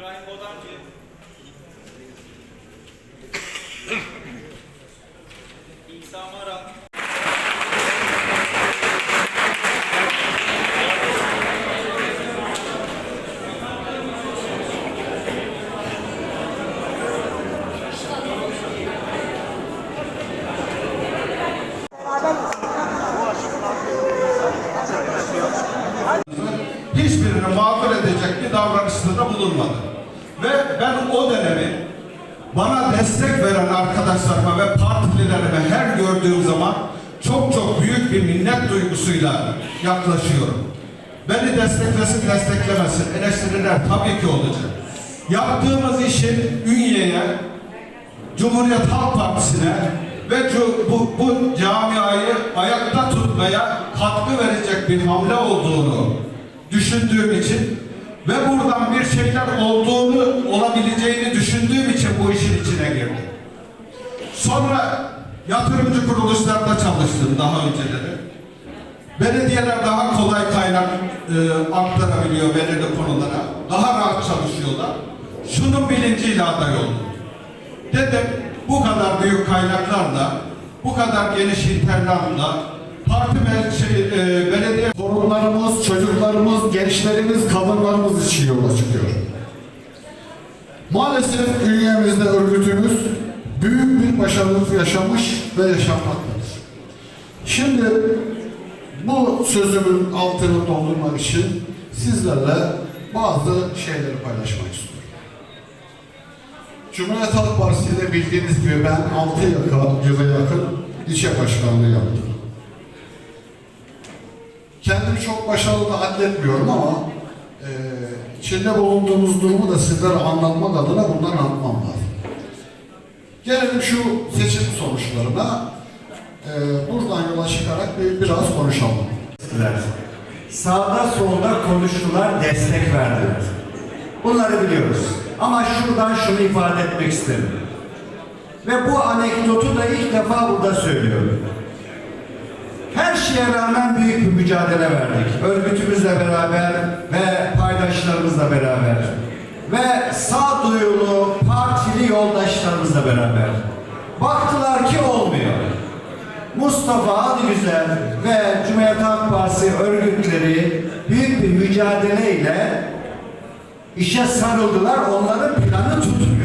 İbrahim Bodancı. İsa Maral. hiçbirini mağdur edecek bir davranışta da bulunmadı. Ben o dönemi bana destek veren arkadaşlarıma ve partililerime her gördüğüm zaman çok çok büyük bir minnet duygusuyla yaklaşıyorum. Beni desteklesin desteklemesin eleştiriler tabii ki olacak. Yaptığımız işin Ünye'ye, Cumhuriyet Halk Partisi'ne ve bu, bu camiayı ayakta tutmaya katkı verecek bir hamle olduğunu düşündüğüm için ve buradan bir şeyler olduğunu, olabileceğini düşündüğüm için bu işin içine girdim. Sonra yatırımcı kuruluşlarda çalıştım daha önceleri. Belediyeler daha kolay kaynak e, aktarabiliyor belirli konulara. Daha rahat çalışıyorlar. Şunun bilinciyle aday oldum. Dedim bu kadar büyük kaynaklarla, bu kadar geniş internatla, parti şey, e, Torunlarımız, çocuklarımız, gençlerimiz, kadınlarımız için yola çıkıyor. Maalesef ünyemizde örgütümüz büyük bir başarı yaşamış ve yaşamaktadır. Şimdi bu sözümün altını doldurmak için sizlerle bazı şeyleri paylaşmak istiyorum. Cumhuriyet Halk Partisi'nde bildiğiniz gibi ben 6 yıla yakın ilçe başkanlığı yaptım. Kendimi çok başarılı da adletmiyorum ama e, içinde bulunduğumuz durumu da sizlere anlatmak adına bundan anlatmam lazım. Gelelim şu seçim sonuçlarına. E, buradan yola çıkarak bir, biraz konuşalım. Sağda solda konuştular, destek verdiler. Bunları biliyoruz. Ama şuradan şunu ifade etmek isterim. Ve bu anekdotu da ilk defa burada söylüyorum. Her şeye rağmen büyük bir mücadele verdik. Örgütümüzle beraber ve paydaşlarımızla beraber. Ve sağduyulu partili yoldaşlarımızla beraber. Baktılar ki olmuyor. Mustafa Adıgüzel ve Cumhuriyet Halk Partisi örgütleri büyük bir mücadeleyle işe sarıldılar. Onların planı tutmuyor.